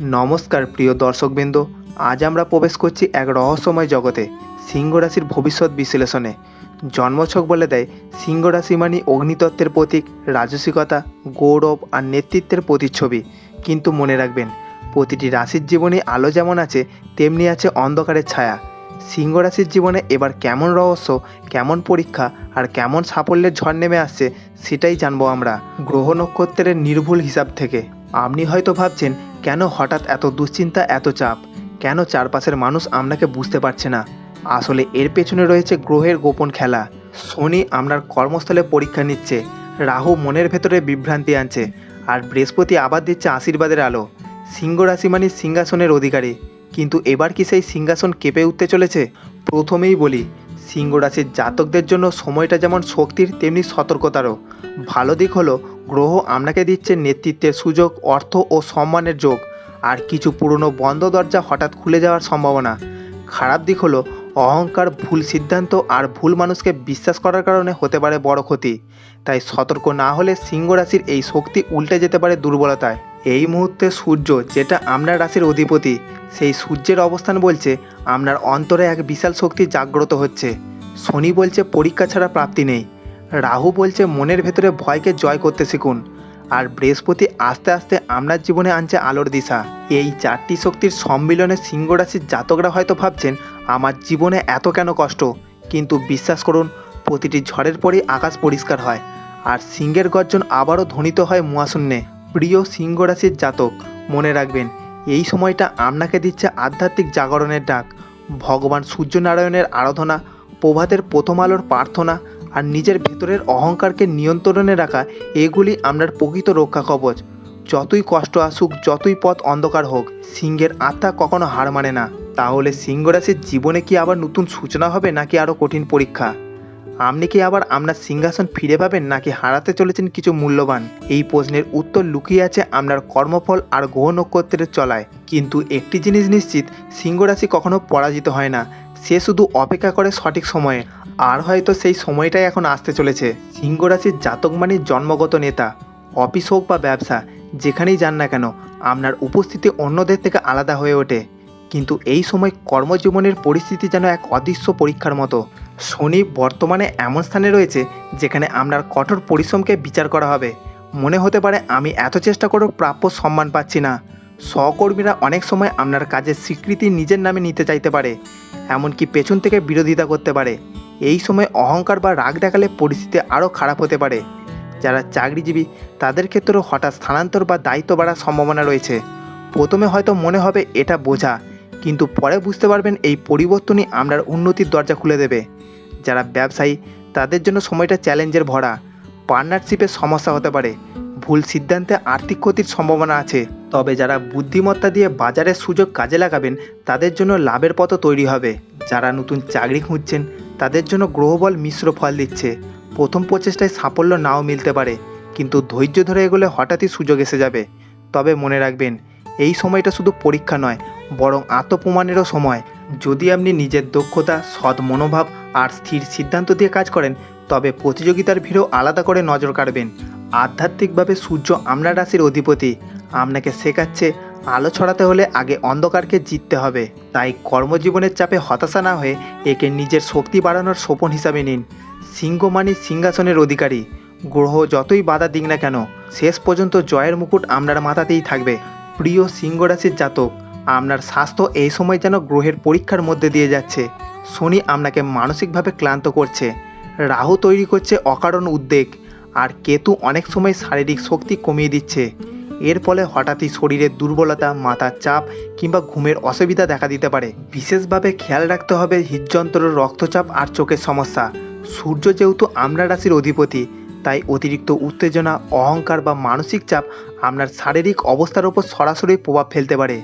নমস্কার প্রিয় দর্শকবৃন্দ, আজ আমরা প্রবেশ করছি এক রহস্যময় জগতে সিংহ রাশির ভবিষ্যৎ বিশ্লেষণে। জন্মছক বলে দেয় সিংহ রাশি মানে অগ্নিতত্ত্বের প্রতীক, রাজসিকতা, গৌরব আর নেতৃত্বের প্রতিচ্ছবি। কিন্তু মনে রাখবেন, প্রতিটি রাশির জীবনে আলো যেমন আছে, তেমনি আছে অন্ধকারের ছায়া। সিংহ রাশির জীবনে এবার কেমন রহস্য, কেমন পরীক্ষা আর কেমন সাফল্যের ঝড় নেমে আসছে, সেটাই জানব আমরা গ্রহ নক্ষত্রের নির্ভুল হিসাব থেকে। আপনি হয়তো ভাবছেন, কেন হঠাৎ এত দুশ্চিন্তা, এত চাপ? কেন চারপাশের মানুষ আপনাকে বুঝতে পারছে না? আসলে এর পেছনে রয়েছে গ্রহের গোপন খেলা। শনি আপনার কর্মস্থলে পরীক্ষা নিচ্ছে, রাহু মনের ভেতরে বিভ্রান্তি আনছে, আর বৃহস্পতি আবার দিচ্ছে আশীর্বাদের আলো। সিংহ রাশি মানে সিংহাসনের অধিকারী। কিন্তু এবার কি সেই সিংহাসন কেঁপে উঠতে চলেছে? প্রথমেই বলি, সিংহ রাশির জাতকদের জন্য সময়টা যেমন শক্তির, তেমনি সতর্কতারও। ভালো দিক হলো গ্রহ আপনাকে দিচ্ছে নেতৃত্বের সুযোগ, অর্থ ও সম্মানের যোগ। আর কিছু পুরনো বন্ধ দরজা হঠাৎ খুলে যাওয়ার সম্ভাবনা। খারাপ দিক হলো, অহংকার, ভুল সিদ্ধান্ত আর ভুল মানুষকে বিশ্বাস করার কারণে হতে পারে বড় ক্ষতি। তাই সতর্ক না হলে সিংহ রাশির এই শক্তি উল্টে যেতে পারে দুর্বলতায়। এই মুহূর্তে সূর্য, যেটা আপনার রাশির অধিপতি, সেই সূর্যের অবস্থান বলছে আপনার অন্তরে এক বিশাল শক্তি জাগ্রত হচ্ছে। শনি বলছে পরীক্ষা ছাড়া প্রাপ্তি নেই। রাহু বলছে, মনের ভেতরে ভয়কে জয় করতে শিখুন। আর বৃহস্পতি আস্তে আস্তে আপনার জীবনে আনছে আলোর দিশা। এই চারটি শক্তির সম্মিলনে সিংহ রাশির জাতকরা হয়তো ভাবছেন, আমার জীবনে এত কেন কষ্ট? কিন্তু বিশ্বাস করুন, প্রতিটি ঝড়ের পরেই আকাশ পরিষ্কার হয়। আর সিংহের গর্জন আবারও ধ্বনিত হয় মহাশূন্যে। প্রিয় সিংহ রাশির জাতক, মনে রাখবেন, এই সময়টা আপনাকে দিচ্ছে আধ্যাত্মিক জাগরণের ডাক। ভগবান সূর্যনারায়ণের আরাধনা, প্রভাতের প্রথম আলোর প্রার্থনা আর নিজের ভেতরের অহংকারকে নিয়ন্ত্রণে রাখা, এগুলি আপনার প্রকৃত রক্ষা কবচ। যতই কষ্ট আসুক, যতই পথ অন্ধকার হোক, সিংহের আত্মা কখনো হার মানে না। তাহলে সিংহ রাশির জীবনে কি আবার নতুন সূচনা হবে, নাকি আরও কঠিন পরীক্ষা? আপনি কি আবার আপনার সিংহাসন ফিরে পাবেন, নাকি হারাতে চলেছেন কিছু মূল্যবান? এই প্রশ্নের উত্তর লুকিয়ে আছে আপনার কর্মফল আর গ্রহ নক্ষত্রের চলায়। কিন্তু একটি জিনিস নিশ্চিত সিংহ রাশি কখনো পরাজিত হয় না। সে শুধু অপেক্ষা করে সঠিক সময়ে, আর হয়তো সেই সময়টাই এখন আসতে চলেছে। সিংহ রাশির জাতক মানে জন্মগত নেতা, অফিস হোক বা ব্যবসা, যেখানেই যান না কেন, আপনার উপস্থিতি অন্যদের থেকে আলাদা হয়ে ওঠে। কিন্তু এই সময় কর্মজীবনের পরিস্থিতি যেন এক অদৃশ্য পরীক্ষার মতো। শনি বর্তমানে এমন স্থানে রয়েছে, যেখানে আপনার কঠোর পরিশ্রমকে বিচার করা হবে। মনে হতে পারে আমি এত চেষ্টা করেও প্রাপ্য সম্মান পাচ্ছি না। সহকর্মীরা অনেক সময় আপনার কাজের স্বীকৃতি নিজের নামে নিতে চাইতে পারে, এমনকি পেছন থেকে বিরোধিতা করতে পারে। এই সময় অহংকার বা রাগ দেখালে পরিস্থিতি আরও খারাপ হতে পারে। যারা চাকরিজীবী, তাদের ক্ষেত্রেও হঠাৎ স্থানান্তর বা দায়িত্ব বাড়ার সম্ভাবনা রয়েছে। প্রথমে হয়তো মনে হবে এটা বোঝা, কিন্তু পরে বুঝতে পারবেন এই পরিবর্তনই আপনার উন্নতির দরজা খুলে দেবে। যারা ব্যবসায়ী, তাদের জন্য সময়টা চ্যালেঞ্জের ভরা। পার্টনারশিপের সমস্যা হতে পারে। ভুল সিদ্ধান্তে আর্থিক ক্ষতির সম্ভাবনা আছে। তবে যারা বুদ্ধিমত্তা দিয়ে বাজারের সুযোগ কাজে লাগাবেন, তাদের জন্য লাভের পথ তৈরি হবে। যারা নতুন চাকরি খুঁজছেন, তাদের জন্য গ্রহবল মিশ্র ফল দিচ্ছে। প্রথম প্রচেষ্টায় সাফল্য নাও মিলতে পারে, কিন্তু ধৈর্য ধরে এগোলে হঠাৎই সুযোগ এসে যাবে। তবে মনে রাখবেন, এই সময়টা শুধু পরীক্ষা নয়, বরং আত্মপ্রমাণেরও সময়। যদি আপনি নিজের দক্ষতা, সৎ মনোভাব আর স্থির সিদ্ধান্ত দিয়ে কাজ করেন, তবে প্রতিযোগিতার ভিড়ও আলাদা করে নজর কাড়বেন। আধ্যাত্মিকভাবে সূর্য আমরা রাশির অধিপতি। আপনাকে শেখাচ্ছে, আলো ছড়াতে হলে আগে অন্ধকারকে জিততে হবে। তাই কর্মজীবনের চাপে হতাশা না হয়ে একে নিজের শক্তি বাড়ানোর সোপন হিসাবে নিন। সিংহ মানে সিংহাসনের অধিকারী। গ্রহ যতই বাধা দিক না কেন, শেষ পর্যন্ত জয়ের মুকুট আপনার মাথাতেই থাকবে। প্রিয় সিংহ রাশির জাতক, আপনার স্বাস্থ্য এই সময় যেন গ্রহের পরীক্ষার মধ্যে দিয়ে যাচ্ছে। শনি আপনাকে মানসিকভাবে ক্লান্ত করছে। রাহু তৈরি করছে অকারণ উদ্বেগ। আর কেতু অনেক সময় শারীরিক শক্তি কমিয়ে দিচ্ছে। এর ফলে হঠাৎই শরীরের দুর্বলতা, মাথার চাপ কিংবা ঘুমের অসুবিধা দেখা দিতে পারে। বিশেষভাবে খেয়াল রাখতে হবে হৃদযন্ত্র রক্তচাপ আর চোখের সমস্যা। সূর্য যেহেতু আমরা রাশির অধিপতি, তাই অতিরিক্ত উত্তেজনা, অহংকার বা মানসিক চাপ আপনার শারীরিক অবস্থার উপর সরাসরি প্রভাব ফেলতে পারে।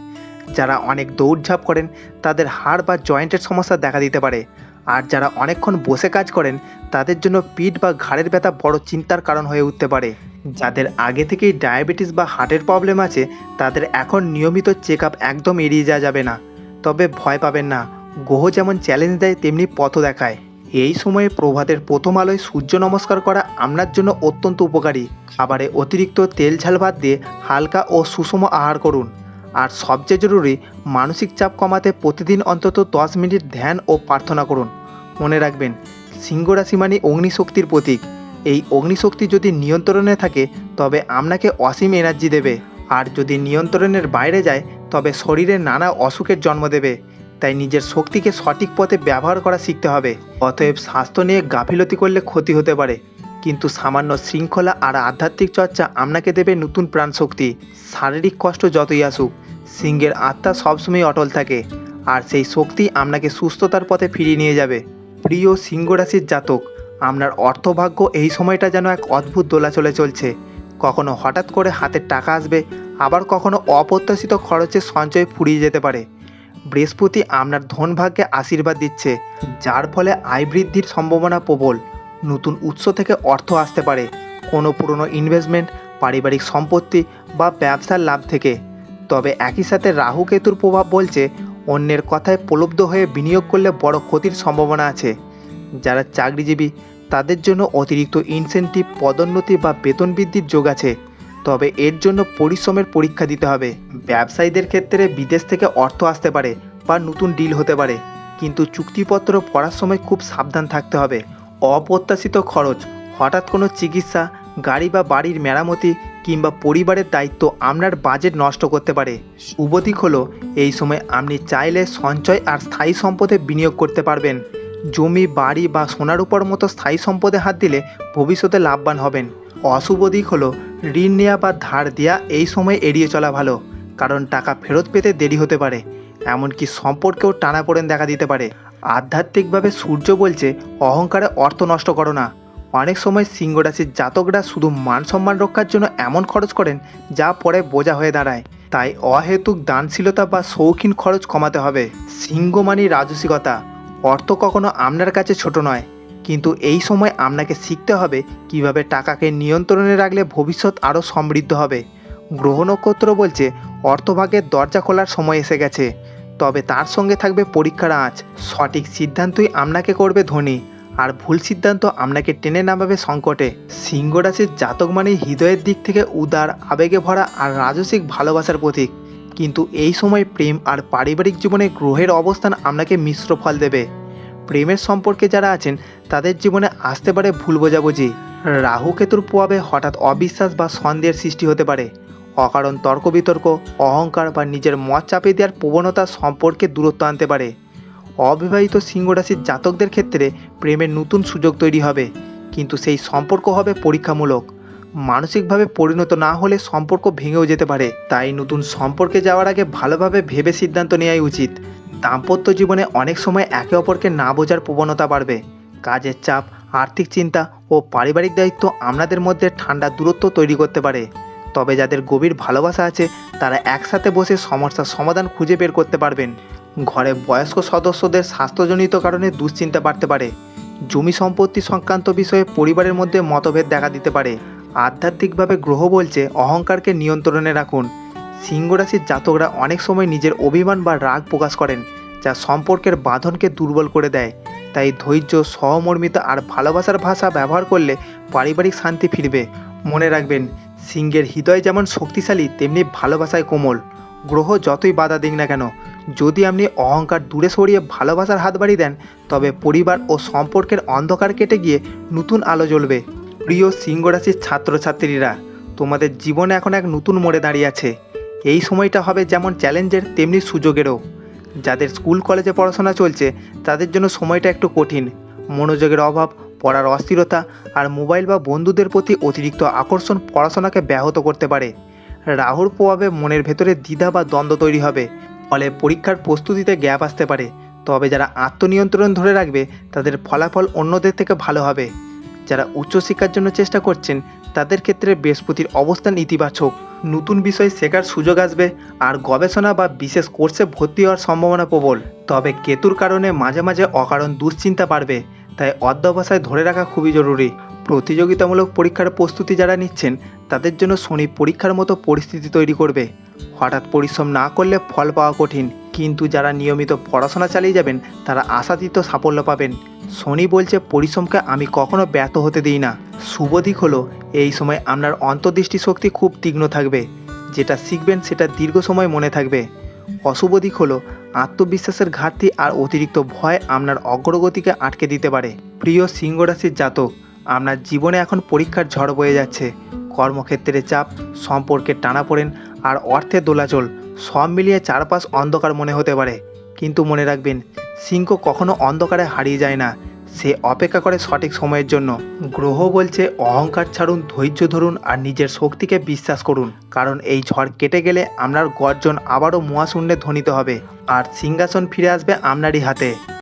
যারা অনেক দৌড়ঝাঁপ করেন, তাদের হাড় বা জয়েন্টের সমস্যা দেখা দিতে পারে। আর যারা অনেকক্ষণ বসে কাজ করেন, তাদের জন্য পিঠ বা ঘাড়ের ব্যথা বড় চিন্তার কারণ হয়ে উঠতে পারে। যাদের আগে থেকেই ডায়াবেটিস বা হার্টের প্রবলেম আছে, তাদের এখন নিয়মিত চেক আপ একদম এড়িয়ে যাওয়া যাবে না। তবে ভয় পাবেন না, গ্রহ যেমন চ্যালেঞ্জ দেয়, তেমনি পথ দেখায়। এই সময়ে প্রভাতের প্রথম আলোয় সূর্য নমস্কার করা আপনার জন্য অত্যন্ত উপকারী। খাবারে অতিরিক্ত তেল ঝাল বাদ দিয়ে হালকা ও সুষম আহার করুন। আর সবচেয়ে জরুরি, মানসিক চাপ কমাতে প্রতিদিন অন্তত দশ মিনিট ধ্যান ও প্রার্থনা করুন। মনে রাখবেন সিংহ রাশি মানে অগ্নিশক্তির প্রতীক। এই অগ্নিশক্তি যদি নিয়ন্ত্রণে থাকে, তবে আপনাকে অসীম এনার্জি দেবে। আর যদি নিয়ন্ত্রণের বাইরে যায়, তবে শরীরে নানা অসুখের জন্ম দেবে। তাই নিজের শক্তিকে সঠিক পথে ব্যবহার করা শিখতে হবে। অতএব স্বাস্থ্য নিয়ে গাফিলতি করলে ক্ষতি হতে পারে। কিন্তু সামান্য শৃঙ্খলা আর আধ্যাত্মিক চর্চা আপনাকে দেবে নতুন প্রাণশক্তি। শারীরিক কষ্ট যতই আসুক, সিংহের আত্মা সবসময় অটল থাকে, আর সেই শক্তি আপনাকে সুস্থতার পথে ফিরিয়ে নিয়ে যাবে। প্রিয় সিংহ রাশির জাতক, আপনার অর্থভাগ্য এই সময়টা যেন এক অদ্ভুত দোলাচলে চলছে। কখনো হঠাৎ করে হাতে টাকা আসবে, আবার কখনো অপ্রত্যাশিত খরচে সঞ্চয় ফুরিয়ে যেতে পারে। বৃহস্পতি আপনার ধনভাগ্যে আশীর্বাদ দিচ্ছে, যার ফলে আয় বৃদ্ধির সম্ভাবনা প্রবল। নতুন উৎস থেকে অর্থ আসতে পারে। কোনো পুরনো ইনভেস্টমেন্ট পারিবারিক সম্পত্তি বা ব্যবসার লাভ থেকে। তবে একই সাথে রাহু কেতুর প্রভাব বলছে, অন্যের কথায় প্রলুব্ধ হয়ে বিনিয়োগ করলে বড় ক্ষতির সম্ভাবনা আছে। যারা চাকরিজীবী, তাদের জন্য অতিরিক্ত ইনসেন্টিভ পদোন্নতি বা বেতন বৃদ্ধির যোগ আছে। তবে এর জন্য পরিশ্রমের পরীক্ষা দিতে হবে। ব্যবসায়ীদের ক্ষেত্রে বিদেশ থেকে অর্থ আসতে পারে বা নতুন ডিল হতে পারে। কিন্তু চুক্তিপত্র পড়ার সময় খুব সাবধান থাকতে হবে। অপ্রত্যাশিত খরচ, হঠাৎ কোনো চিকিৎসা, গাড়ি বা বাড়ির মেরামতি কিংবা পরিবারের দায়িত্ব আপনার বাজেট নষ্ট করতে পারে। শুভ দিক হলো, এই সময় আপনি চাইলে সঞ্চয় আর স্থায়ী সম্পদে বিনিয়োগ করতে পারবেন। জমি, বাড়ি বা সোনার উপর মতো স্থায়ী সম্পদে হাত দিলে ভবিষ্যতে লাভবান হবেন। অশুভ দিক হলো, ঋণ নেওয়া বা ধার দেওয়া এই সময় এড়িয়ে চলা ভালো, কারণ টাকা ফেরত পেতে দেরি হতে পারে। এমনকি সম্পর্কেও টানাপোড়েন দেখা দিতে পারে। আধ্যাত্মিকভাবে সূর্য বলছে, অহংকারে অর্থ নষ্ট করো না। অনেক সময় সিংহ রাশির জাতকরা শুধু মান সম্মান রক্ষার জন্য এমন খরচ করেন, যা পরে বোঝা হয়ে দাঁড়ায়। তাই অহেতুক দানশীলতা বা শৌখিন খরচ কমাতে হবে। সিংহ মানি রাজসিকতা। অর্থ কখনো আপনার কাছে ছোট নয়। কিন্তু এই সময় আপনাকে শিখতে হবে কীভাবে টাকাকে নিয়ন্ত্রণে রাখলে ভবিষ্যৎ আরও সমৃদ্ধ হবে। গ্রহ নক্ষত্র বলছে, অর্থভাগের দরজা খোলার সময় এসে গেছে। তবে তার সঙ্গে থাকবে পরীক্ষার আঁচ। সঠিক সিদ্ধান্তই আপনাকে করবে ধনী। আর ভুল সিদ্ধান্ত আপনাকে টেনে নামাবে সংকটে। সিংহ রাশির জাতক মানে হৃদয়ের দিক থেকে উদার, আবেগে ভরা আর রাজসিক ভালোবাসার প্রতীক। কিন্তু এই সময় প্রেম আর পারিবারিক জীবনে গ্রহের অবস্থান আপনাকে মিশ্র ফল দেবে। প্রেমের সম্পর্কে যারা আছেন, তাদের জীবনে আসতে পারে ভুল বোঝাবুঝি। রাহু কেতুর প্রভাবে হঠাৎ অবিশ্বাস বা সন্দেহের সৃষ্টি হতে পারে। অকারণ তর্ক বিতর্ক, অহংকার বা নিজের মত চাপিয়ে দেওয়ার প্রবণতা সম্পর্কে দূরত্ব আনতে পারে। অবিবাহিত সিংহ রাশির জাতকদের ক্ষেত্রে প্রেমের নতুন সুযোগ তৈরি হবে, কিন্তু সেই সম্পর্ক হবে পরীক্ষামূলক। মানসিকভাবে পরিণত না হলে সম্পর্ক ভেঙেও যেতে পারে। তাই নতুন সম্পর্কে যাওয়ার আগে ভালোভাবে ভেবে সিদ্ধান্ত নেওয়াই উচিত। দাম্পত্য জীবনে অনেক সময় একে অপরকে না বোঝার প্রবণতা বাড়বে। কাজের চাপ, আর্থিক চিন্তা ও পারিবারিক দায়িত্ব আপনাদের মধ্যে ঠান্ডা দূরত্ব তৈরি করতে পারে। তবে যাদের গভীর ভালোবাসা আছে, তারা একসাথে বসে সমস্যার সমাধান খুঁজে বের করতে পারবেন। ঘরে বয়স্ক সদস্যদের স্বাস্থ্যজনিত কারণে দুশ্চিন্তা বাড়তে পারে। জমি সম্পত্তি সংক্রান্ত বিষয়ে পরিবারের মধ্যে মতভেদ দেখা দিতে পারে। আধ্যাত্মিকভাবে গ্রহ বলছে, অহংকারকে নিয়ন্ত্রণে রাখুন। সিংহ রাশির জাতকরা অনেক সময় নিজের অভিমান বা রাগ প্রকাশ করেন, যা সম্পর্কের বাঁধনকে দুর্বল করে দেয়। তাই ধৈর্য, সহমর্মিতা আর ভালোবাসার ভাষা ব্যবহার করলে পারিবারিক শান্তি ফিরবে। মনে রাখবেন সিংহের হৃদয় যেমন শক্তিশালী, তেমনি ভালোবাসায় কোমল। গ্রহ যতই বাধা দিক না কেন, যদি আপনি অহংকার দূরে সরিয়ে ভালোবাসার হাত বাড়িয়ে দেন, তবে পরিবার ও সম্পর্কের অন্ধকার কেটে গিয়ে নতুন আলো জ্বলবে। প্রিয় সিংহ রাশির ছাত্রছাত্রীরা, তোমাদের জীবনে এখন এক নতুন মোড়ে দাঁড়িয়ে আছে। এই সময়টা হবে যেমন চ্যালেঞ্জের, তেমনি সুযোগেরও। যাদের স্কুল, কলেজে পড়াশোনা চলছে, তাদের জন্য সময়টা একটু কঠিন। মনোযোগের অভাব পড়ার অস্থিরতা আর মোবাইল বা বন্ধুদের প্রতি অতিরিক্ত আকর্ষণ পড়াশোনাকে ব্যাহত করতে পারে। রাহুর প্রভাবে মনের ভেতরে দ্বিধা বা দ্বন্দ্ব তৈরি হবে, ফলে পরীক্ষার প্রস্তুতিতে গ্যাপ আসতে পারে। তবে যারা আত্মনিয়ন্ত্রণ ধরে রাখবে, তাদের ফলাফল অন্যদের থেকে ভালো হবে। যারা উচ্চশিক্ষার জন্য চেষ্টা করছেন, তাদের ক্ষেত্রে বৃহস্পতির অবস্থান ইতিবাচক। নতুন বিষয় শেখার সুযোগ আসবে আর গবেষণা বা বিশেষ কোর্সে ভর্তি হওয়ার সম্ভাবনা প্রবল। তবে কেতুর কারণে মাঝে মাঝে অকারণ দুশ্চিন্তা বাড়বে। তাই অধ্যবসায় ধরে রাখা খুবই জরুরি। প্রতিযোগিতামূলক পরীক্ষার প্রস্তুতি যারা নিচ্ছেন, তাদের জন্য শনি পরীক্ষার মতো পরিস্থিতি তৈরি করবে। হঠাৎ পরিশ্রম না করলে ফল পাওয়া কঠিন, কিন্তু যারা নিয়মিত পড়াশোনা চালিয়ে যাবেন, তারা আশাতীত সাফল্য পাবেন। শনি বলছে, পরিশ্রমকে আমি কখনো ব্যর্থ হতে দিই না। শুভ দিক হলো, এই সময় আপনার অন্তর্দৃষ্টি শক্তি খুব তীক্ষ্ণ থাকবে। যেটা শিখবেন, সেটা দীর্ঘ সময় মনে থাকবে। অশুভ দিক হলো আত্মবিশ্বাসের ঘাটতি আর অতিরিক্ত ভয় আপনার অগ্রগতিকে আটকে দিতে পারে। প্রিয় সিংহরাশির জাতক, আপনার জীবনে এখন পরীক্ষার ঝড় বয়ে যাচ্ছে। কর্মক্ষেত্রে চাপ, সম্পর্কে টানাপোড়েন আর অর্থের দোলাচল সব মিলিয়ে চারপাশ অন্ধকার মনে হতে পারে। কিন্তু মনে রাখবেন, সিংহ কখনো অন্ধকারে হারিয়ে যায় না। সে অপেক্ষা করে সঠিক সময়ের জন্য। গ্রহ বলছে অহংকার ছাড়ুন, ধৈর্য ধরুন আর নিজের শক্তিকে বিশ্বাস করুন। কারণ এই ঝড় কেটে গেলে আপনার গর্জন আবারও মহাশূন্যে ধ্বনিত হবে। আর সিংহাসন ফিরে আসবে আপনারই হাতে।